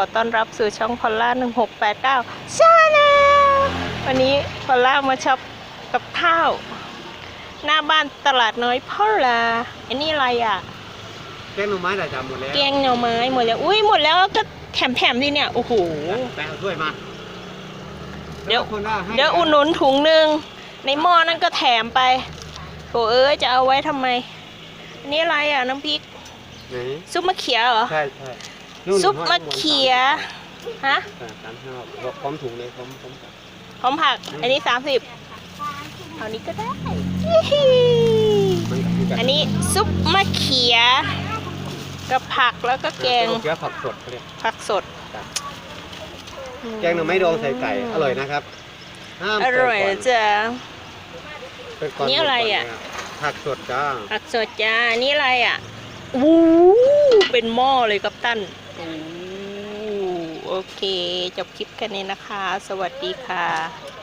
ขอต้อนรับสู่ช่องพอลล่า 1689ชาแนลวันนี้พอลล่ามาช็อปกับข้าว หน้าบ้านตลาดน้อยพอลล่าอันนี้อะไรอะ แกงหน่อไม้ได้จำหมดแล้วแกงหน่อไม้หมดแล้ว อุ้ยหมดแล้วก็แถมแถมๆดิเนี่ย โอ้โห แปะเอาถ้วยมาเดี๋ยว คนละให้เดี๋ยวอุ่นหนุนถุงหนึ่งในหม้อนั่นก็แถมไปโถเอ้ยจะเอาไว้ทำไม อันนี้อะไรอะน้ำพริกไหนซุปมะเขือเหรอ ใช่ใช่ ซุปมะเขือฮะอ่าสามห้าพร้อมถุงเลยพร้อมพร้อมกันพร้อมผัก อันนี้สามสิบเอานี้ก็ได้มันก็คือกันอันนี้ซุปมะเขือกับผักแล้วก็แกงเกี๊ยวผักสดเขาเรียกผักสดครับแกงหน่อไม้ดองใส่ไก่อร่อยนะครับห้ามอร่อยใส่นะก่นจ๊ะใส่ก่นี่อะไรอะ ผักสดจ้า ผักสดจ้าอันนี่อะไรอะวู้เป็นหม้อเลยกับตันอู้ โอเค จบคลิปกันนี้นะคะ สวัสดีค่ะ